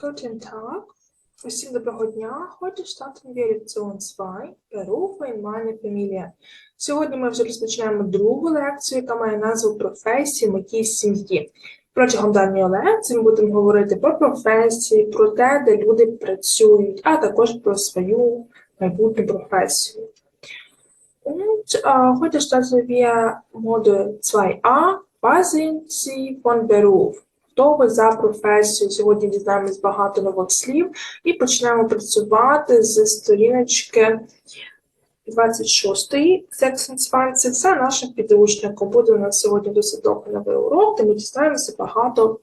Guten Tag. Усім доброго дня. Heute starten wir Lektion 2. Berufe in meine Familie. Сьогодні ми вже розпочинаємо другу лекцію, яка має назву професії моїй сім'ї. Протягом даної лекції ми будемо говорити про професії, про те, де люди працюють, а також про свою майбутню професію. Und äh, heute starten wir Modul 2a. Was sind Sie von Beruf? Хто ви за професію? Сьогодні дізнаємось багато нових слів і почнемо працювати з сторіночки 26 26. Це нашим підручником. Буде у нас сьогодні досить довгий новий урок, де ми дізнаємося багато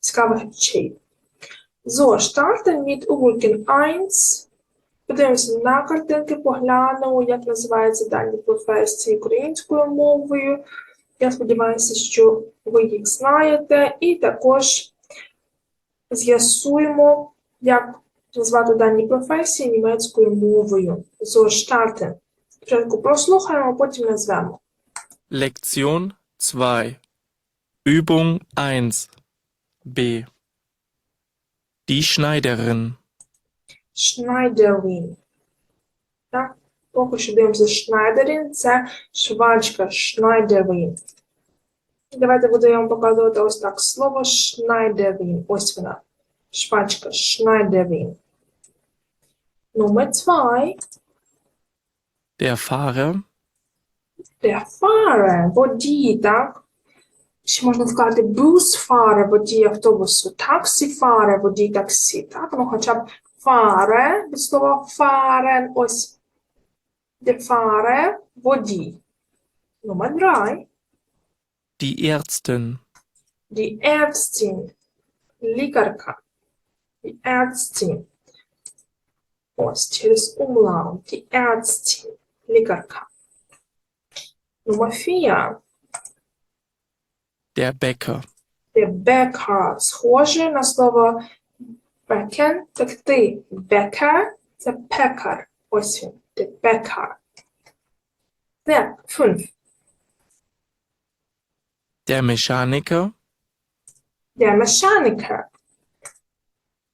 цікавих речей. So, starten mit Übungen 1. Подивимося на картинки, поглянемо, як називаються дані професії українською мовою. Я сподіваюся, що ви їх знаєте, і також з'ясуємо, як назвати дані професії німецькою мовою. So, starten. Спочатку прослухаємо, а потім назвемо. Lektion 2 Übung 1 B Die Schneiderin Schneiderin. Так, поки що дивимося Schneiderin, це швачка Schneiderin. Давайте буду я вам показувати ось так. Слово Schneiderin. Ось вона. Швачка Schneiderin. Номер 2. Der Fahrer Der Fahrer, водій, так? Ще можна сказати Busfahrer, водій автобусу, Taxifahrer, водій таксі, так? Ну, хоча б Fahrer, від слова fahren, ось der Fahrer, водій. Номер 3. Die Ärztin Die Ärztin, лікарка. Die Ärztin. Ось через умлаут. Die Ärztin, лікарка. Номер 4. Der Bäcker Der Bäcker. Схоже на слово becken, пекти. Bäcker – це пекар. Ось він. Der Bäcker. Так, 5. Der Mechaniker Der Mechaniker.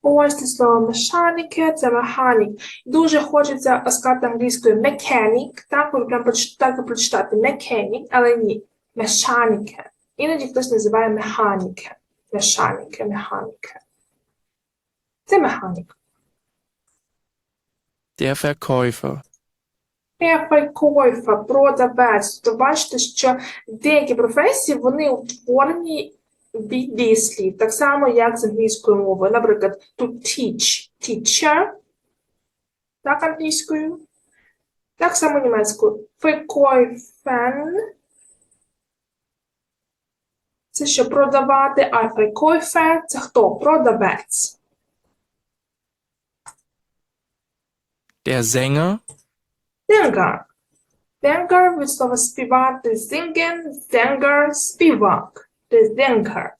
Ось це слово mechaniker – це механік. Дуже хочеться сказати англійською mechanic, так, ви прям проч- так і прочитати mechanic, але ні. Mechaniker. Іноді хтось називає механіка. Механіка, механіка. Це механік. Der Verkäufer Verkäufer, продавець. То бачите, що деякі професії вони утворені від дієслів, так само, як з англійською мовою. Наприклад, to teach, teacher, так англійською. Так само німецькою. Verkäufen. Це що продавати, а Verkäufer – це хто? Продавець. Der Sänger Singer. Singer від слова співати, singen, singer, співак. The singer.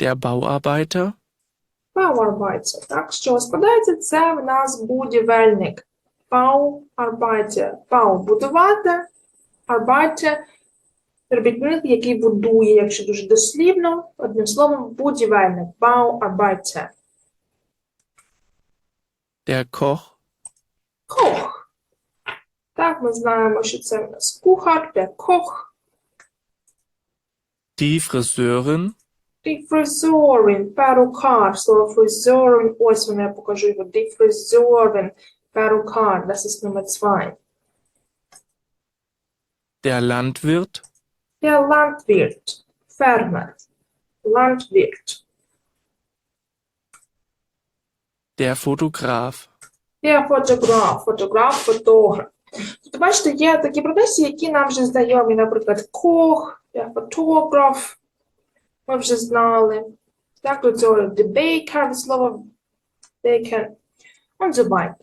Der Bauarbeiter Bauarbeiter. Так, що складається це в нас будівельник. Bauarbeiter. Bau – будувати, Arbeiter – робітник, який будує, якщо дуже дослівно. Одним словом, будівельник. Bauarbeiter. Der Koch Koch. Так, ми знаємо, що це в нас кухар, der Koch. Die Friseurin Die Friseurin, перукар, слово Friseurin, ось воно я покажу його. Die Friseurin, перукар, das ist Nummer zwei. Der Landwirt Der Landwirt, фермер, Landwirt. Der Fotograf Der фотограф, фотограф, фотограф. Тобто, бачите, є такі професії, які нам вже знайомі, наприклад, кох, фотограф, ми вже знали. Так, до цього the baker, від baker. Und so weiter.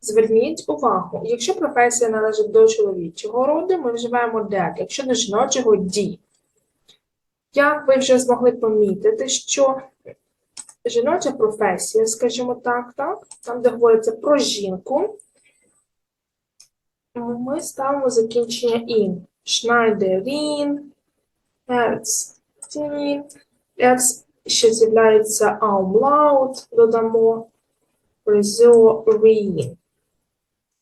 Зверніть увагу, якщо професія належить до чоловічого роду, ми вживаємо der, якщо до жіночого die. Як ви вже змогли помітити, що жіноча професія, скажімо так, так, там, де говориться про жінку, ми ставимо закінчення in. Schneiderin, Ärztin, С ще з'являється умлаут, додамо Friseurin.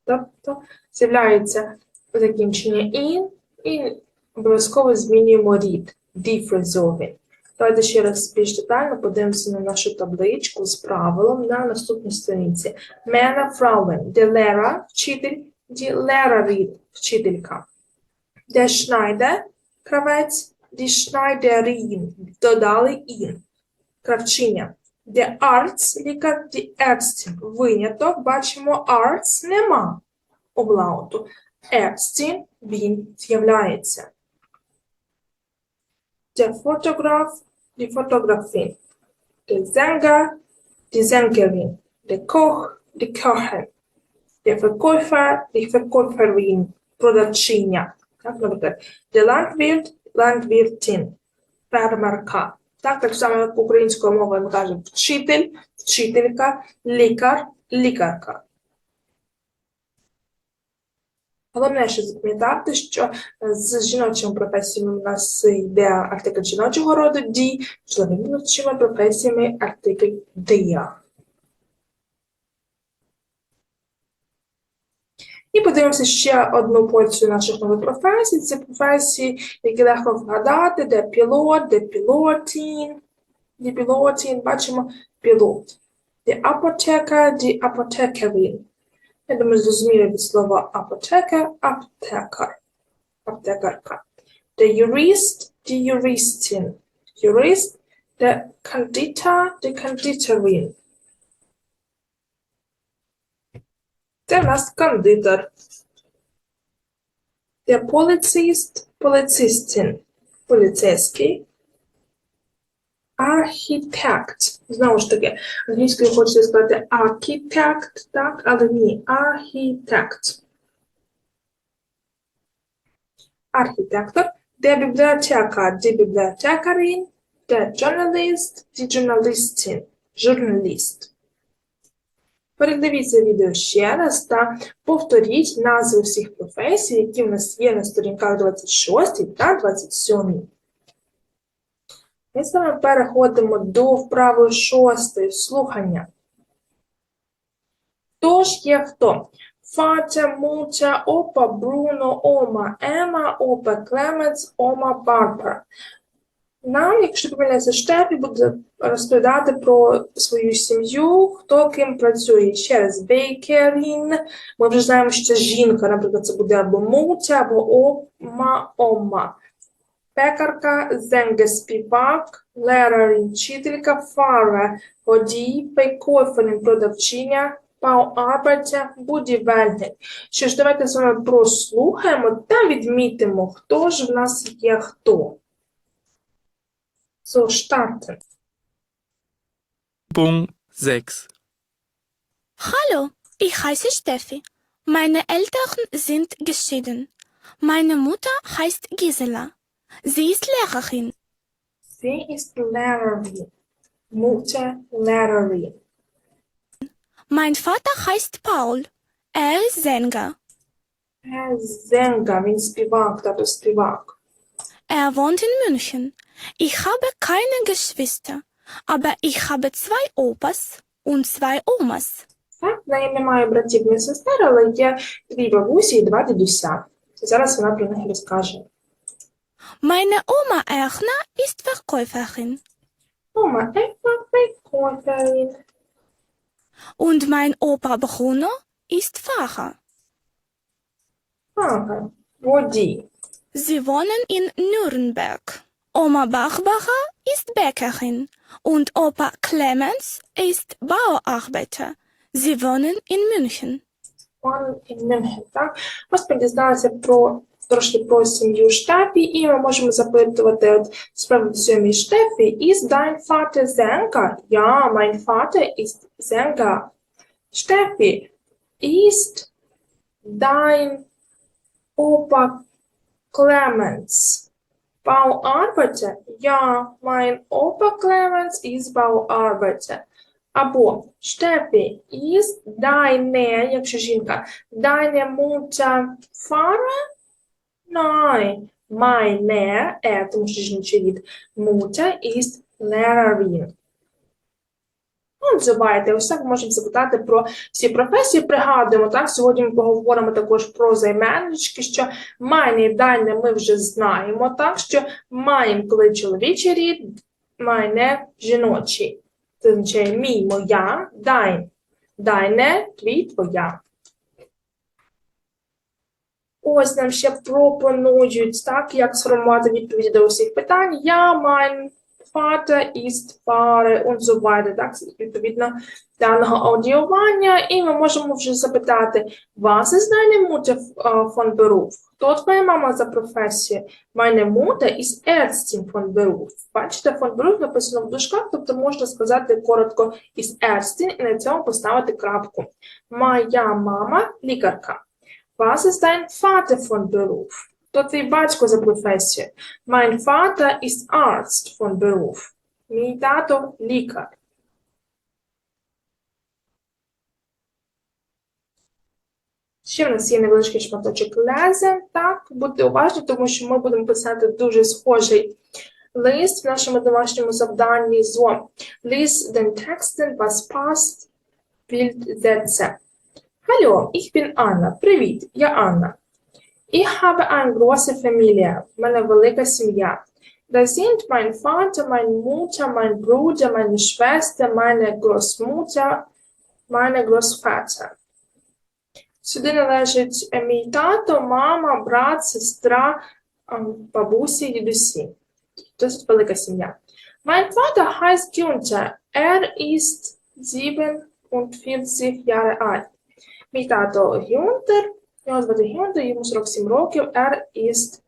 Тобто з'являється закінчення in і обов'язково змінюємо рід. Friseurin. Давайте ще раз більш детально подивимося на нашу табличку з правилом на наступній сторінці. Мена Frauen, де Лера, вчитель, die Lehrerin, вчителька. Der Schneider, кравець, die Schneiderin, додали in, кравчиня. Der Arzt, лікар, die Ärztin, виняток, бачимо, Arzt нема облауту. Ärztin, він з'являється. Der Fotograf, die Fotografin. Der Sänger, die Sängerin. Der Koch, die Köchin. Der Verkäufer, die Verkäuferin. Продавчиня. Так, наприклад. Der Landwirt, Landwirtin. Фермерка. Так, так само, як українською мовою ми кажемо вчитель, вчителька, лікар, лікарка. Головне, що запам'ятати, що е, з жіночими професіями у нас йде артикль жіночого роду дій, чоловічими професіями артикль дія. І подивимося ще одну порцію наших нових професій. Це професії, які легко вгадати, де пілот, де пілотін, де пілотін, бачимо пілот. Де апотека, де апотекарін. Я думаю, зрозуміли від слова апотека, аптекар, аптекарка. The jurist, the juristin. Jurist, the conditor, the conditorin. Це в нас кондитер. The polizist, поліцистин. Поліцейський. Архітект. Знову ж таки, англійською хочеться сказати architect, так, але ні, архітект. Архітектор. Der Bibliothekar, die Bibliothekarin, der Journalist, die Journalistin, журналіст. Передивіться відео ще раз та повторіть назви всіх професій, які в нас є на сторінках 26 та 27. Ми з вами переходимо до вправи шостої слухання. Хто ж є хто? Фатя, Мутя, Опа, Бруно, Ома, Ема, Опа, Клеменс, Ома, Барбара. Нам, якщо помиляється Штефі, буде розповідати про свою сім'ю, хто ким працює. Ще раз, Бейкерін. Ми вже знаємо, що це жінка, наприклад, це буде або Мутя, або Ома, Ома. Пекарка, зенге співак, лерарін, вчителька, фара, водій, пейкоферін, продавчиня, пауарбатя, будівельник. Що ж, давайте з вами прослухаємо та відмітимо, хто ж в нас є хто. So, starten. Übung 6. Hallo, ich heiße Steffi. Meine Eltern sind geschieden. Meine Mutter heißt Gisela. Sie ist Lehrerin. Sie ist Lehrerin. Mutter Lehrerin. Mein Vater heißt Paul. Er ist Sänger. Е, Зенга, він співак, тато співак. Er wohnt in München. Ich habe keine Geschwister, aber ich habe zwei Opas und zwei Omas. Так, в неї немає братів ні сестер, але є дві бабусі і два дідуся. Зараз вона про них розкаже. Meine Oma Erna ist Verkäuferin Мама, Ефа, Пейкоферін. und mein Opa Bruno ist Fahrer. Ага, водій. Sie wohnen in Nürnberg. Oma Bachbacher ist Bäckerin und Opa Clemens ist Bauarbeiter. Sie wohnen in München. Пан і Мюнхен, так? Ось ми дізналися про трошки про сім'ю Штефі, і ми можемо запитувати от справді сьомій Штефі, is dein Vater Sänger? Ja, mein Vater ist Sänger. Steffi, ist dein Opa Clemens Bauarbeiter? Ja, mein Opa Clemens ist Bauarbeiter. Або Штефі, is deine, якщо жінка, deine Mutter Fahrer? Nein, meine, е, жіночий рід, Mutter ist Lehrerin. Отже, бачите, ось так можемо запитати про всі професії. Пригадуємо, так, сьогодні ми поговоримо також про займеннички, що meine, дальне ми вже знаємо, так, що mein, коли чоловічий рід, meine жіночий. Це означає мій, моя, dein. Deine, твій, твоя. Ось нам ще пропонують, так, як сформувати відповіді до усіх питань. Я, mein Vater ist, fahre und так, відповідно даного аудіювання. І ми можемо вже запитати, was ist deine Mutter von Beruf? Хто твоя мама за професією? Meine Mutter ist Ärztin von Beruf. Бачите, von Beruf написано в дужках, тобто можна сказати коротко ist Ärztin і на цьому поставити крапку. Моя мама лікарка. Was ist dein Vater von Beruf? Хто твій батько за професією? Mein Vater ist Arzt von Beruf. Мій тато лікар. Ще в нас є невеличкий шматочок лезе. Так, будьте уважні, тому що ми будемо писати дуже схожий лист в нашому домашньому завданні. So, lies den Texten, was passt, Bildsätze. Hallo, ich bin Anna. Привіт, я Анна. Ich habe eine große Familie. В мене велика сім'я. Da sind mein Vater, meine Mutter, mein Bruder, meine Schwester, meine Großmutter, meine Großvater. Сюди належать е, мій тато, мама, брат, сестра, ем, бабусі, дідусі. Досить велика сім'я. Mein Vater heißt Günther. Er ist 47 Jahre alt. Мій тато Гюнтер, його звати Гюнтер, йому 47 років, er ist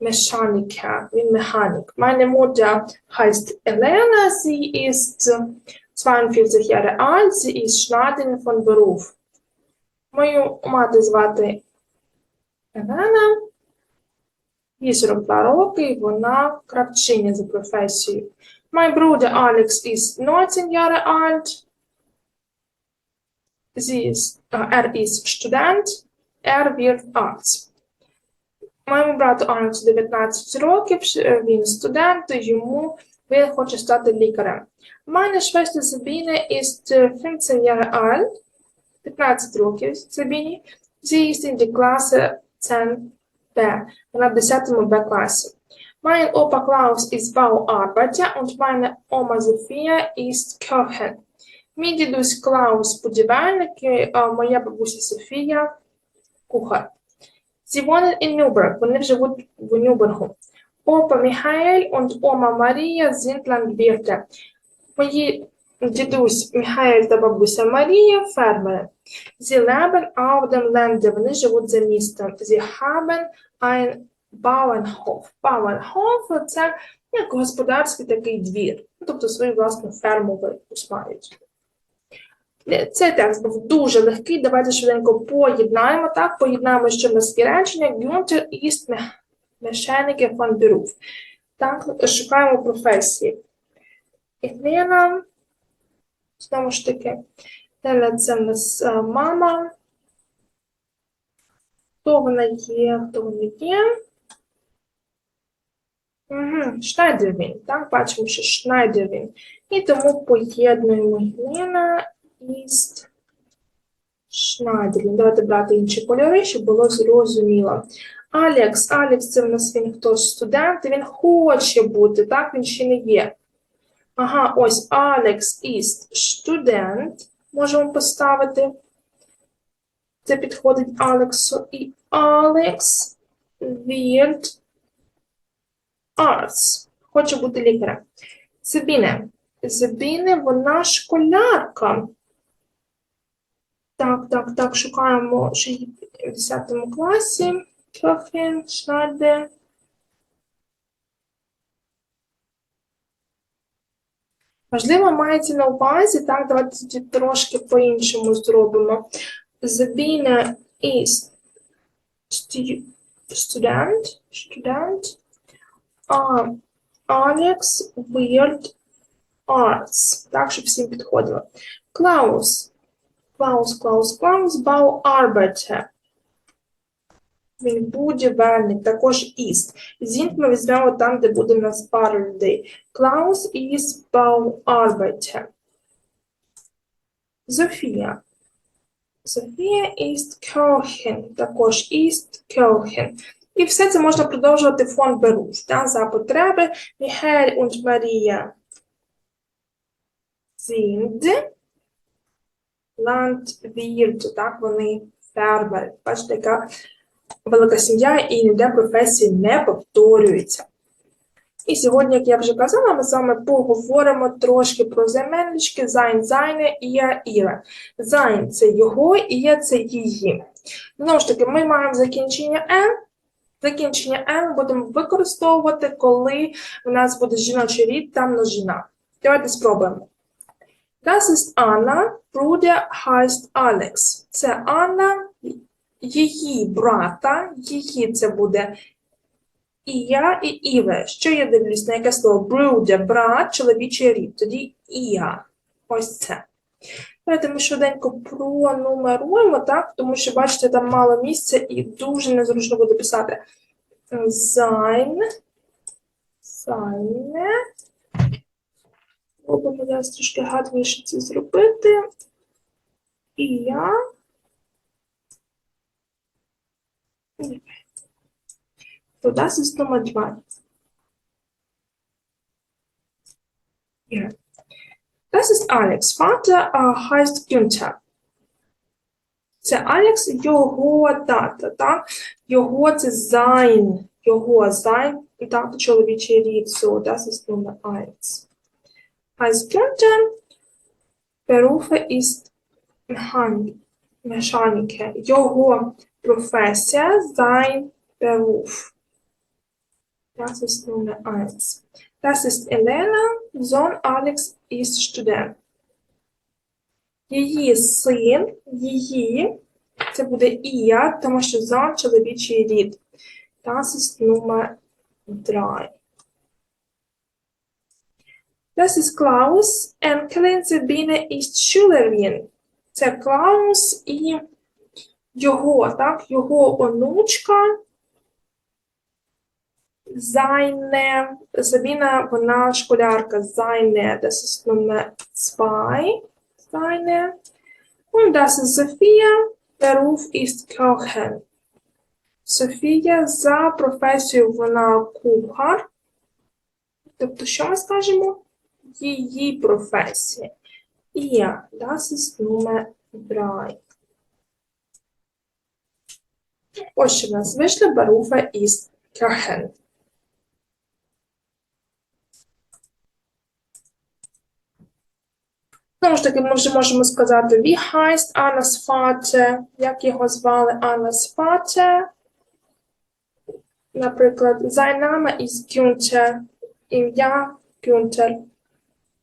Mechaniker, він механік. Meine Mutter heißt Elena, sie ist 42 Jahre alt, sie ist Schneiderin von Beruf. Мою мати звати Елена, їй 42 роки, вона кравчиня за професією. My brother Alex is 19 Jahre alt. Sie ist, äh, er ist Student, er wird Arzt. Моєму брату Алексу 19 років, ш- він студент, йому він хоче стати лікарем. Meine Schwester Sabine ist äh, 15 Jahre alt, 15 років Сабіні. Sie ist in die Klasse 10b, вона в 10 Б класі. Mein Opa Klaus ist Bauarbeiter und meine Oma Sophia ist Köchin. Мій дідусь Клаус будівельник, моя бабуся Софія кухар. Sie wohnen in вони живуть в Нюрнбергу. Opa Michael und Oma Maria sind Landwirte. Мої дідусь Михайль та бабуся Марія фермери. Sie leben auf вони живуть за містом. Sie haben ein Bauernhof. Bauernhof – це як господарський такий двір, ну, тобто свою власну ферму мають. Цей текст був дуже легкий. Давайте швиденько поєднаємо. Так, поєднаємо ще в нас є речення. Günther ist Me- Mechaniker von Так, шукаємо професії. Ірина, знову ж таки, це в нас е, мама. Хто вона є, хто вона є? Угу, Шнайдервін. Так, бачимо, що Шнайдервін. І тому поєднуємо Єлена із Шнайдервін. Давайте брати інші кольори, щоб було зрозуміло. Алекс, Алекс, це в нас він хто студент, він хоче бути, так, він ще не є. Ага, ось Алекс із студент. Можемо поставити. Це підходить Алексу. І Алекс wird Arts. Хоче бути лікарем. Сабіне. Сабіне, вона школярка. Так, так, так, шукаємо її в 10 класі. Köchin, Schneider. Важливо мається на увазі, так, давайте трошки по-іншому зробимо. Забіна is student, student, Alex Weird Arts. Так, щоб всім підходило. Klaus. Klaus, Klaus, Klaus, Bauarbeiter. Він будівельник, також ist. Sind ми візьмемо там, де буде нас пара людей. Klaus ist Bauarbeiter. Софія. Софія ist Köchin, також ist Köchin. І все це можна продовжувати фон Beruf, да, за потреби. Міхель und Марія sind Landwirte, так, вони фермери. Бачите, яка велика сім'я і ніде професії не повторюється. І сьогодні, як я вже казала, ми з вами поговоримо трошки про займеннички sein, seine, ihr, ihre. Sein – це його, ihr – це її. Знову ж таки, ми маємо закінчення «n». Закінчення «n» будемо використовувати, коли у нас буде жіночий рід та множина. Давайте спробуємо. Das ist Anna, Bruder heißt Alex. Це Анна, її брата, її це буде і я, і Іве. Що я дивлюсь на яке слово? Bruder, брат, чоловічий рід. Тоді і я. Ось це. Давайте ми швиденько пронумеруємо, так? Тому що, бачите, там мало місця і дуже незручно буде писати. Sein, seine. Спробуємо зараз трошки гарніше це зробити. І я. Ist Nummer zwei. Ja. Das ist Alex. Vater äh, heißt Günther. Це Алекс, його тата, так? Його це sein, його sein, тато чоловічий рід. So, das ist Nummer eins. Als Günther Berufe ist Mechanik, Mechaniker. Його професія, sein Beruf. Das ist Nummer eins. Das ist Elena, Sohn Alex ist Student. Її син, її, це буде Ія, тому що Зон чоловічий рід. Das ist Nummer drei. Das ist Klaus, Enkelin Sabine ist Schülerin. Це Клаус і його, так, його онучка Seine, Sabina, вона школярка, seine, das ist Nummer zwei, seine. Und das ist Sophia, Beruf ist Kochen. Софія за професією вона кухар. Тобто, що ми скажемо? Її професія. Ihr, das ist Nummer drei. Ось що в нас вийшло, Berufe ist Kochen. Знову ж таки, ми вже можемо сказати Wie heißt Annas Vater? Як його звали Annas Vater? Наприклад, sein Name ist Günther. Ім'я Günther.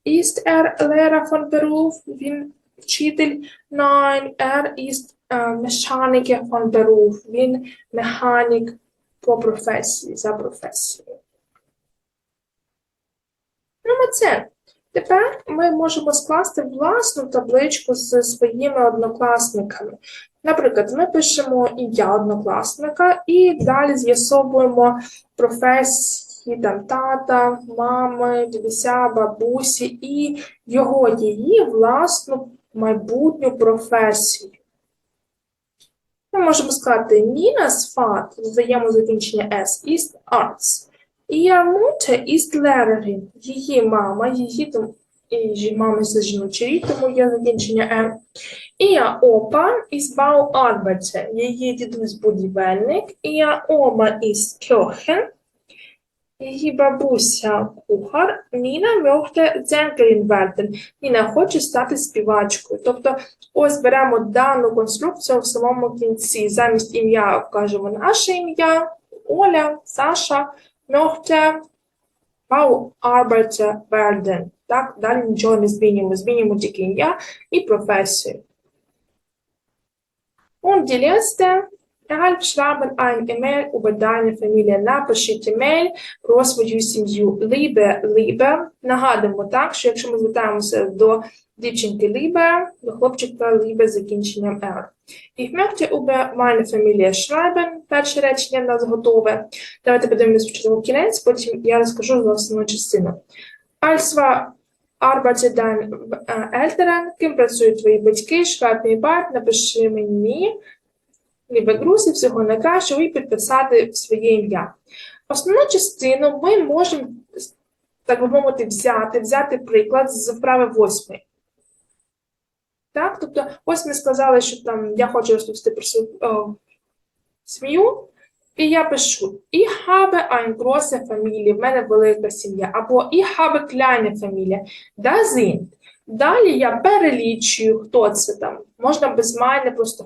Ist er Lehrer von Beruf? Він вчитель? Nein, er ist äh, Mechaniker von Beruf. Він механік по професії, за професією. Номер це. Тепер ми можемо скласти власну табличку з своїми однокласниками. Наприклад, ми пишемо ім'я однокласника і далі з'ясовуємо професії там, тата, мами, дідуся, бабусі і його її власну майбутню професію. Ми можемо сказати Ніна фат, додаємо закінчення S, ist Arts. Ihr Mutter ist Lehrerin. Її мама, її там, і жі- мама це жіночий рід, тому є закінчення М. Ihr Opa ist Bauarbeiter. Її дідусь будівельник. Ihr Oma ist Köchin. Її бабуся кухар. Ніна möchte Sängerin. Ніна хоче стати співачкою. Тобто, ось беремо дану конструкцію в самому кінці. Замість ім'я вкажемо наше ім'я, Оля, Саша möchte Bauarbeiter werden. Так, далі нічого не змінюємо. Змінюємо тільки ім'я і професію. Und die letzte Ральф ein E-Mail über deine Familie. Напишіть емейл про свою сім'ю. Liebe, liebe. Нагадуємо так, що якщо ми звертаємося до дівчинки Liebe, до хлопчика Liebe з закінченням R. Ich möchte über meine Familie schreiben. Перше речення в нас готове. Давайте подивимося спочатку кінець, потім я розкажу за основну частину. Als war arbeitet dein Eltern, ким працюють твої батьки, schreib mir bald, напиши мені, лібе грузи, всього найкращого і підписати своє ім'я. Основну частину ми можемо, так би мовити, взяти, взяти приклад з вправи восьмої. Так, тобто, ось ми сказали, що там я хочу розповісти про сім'ю, і я пишу Ich habe eine große Familie, в мене велика сім'я, або Ich habe kleine Familie, da sind. Далі я перелічую, хто це там. Можна без мене, просто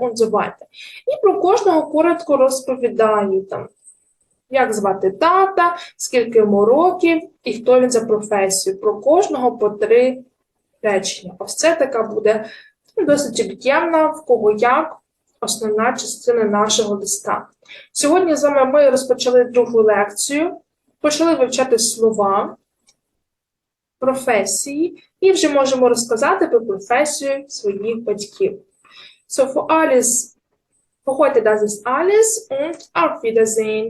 und so weiter. І про кожного коротко розповідаю там. Як звати тата, скільки йому років і хто він за професію. Про кожного по три речення. Ось це така буде ну, досить об'ємна, в кого як основна частина нашого листа. Сьогодні з вами ми розпочали другу лекцію, почали вивчати слова, професії і вже можемо розказати про професію своїх батьків. So for alles, für heute das ist und auf Wiedersehen.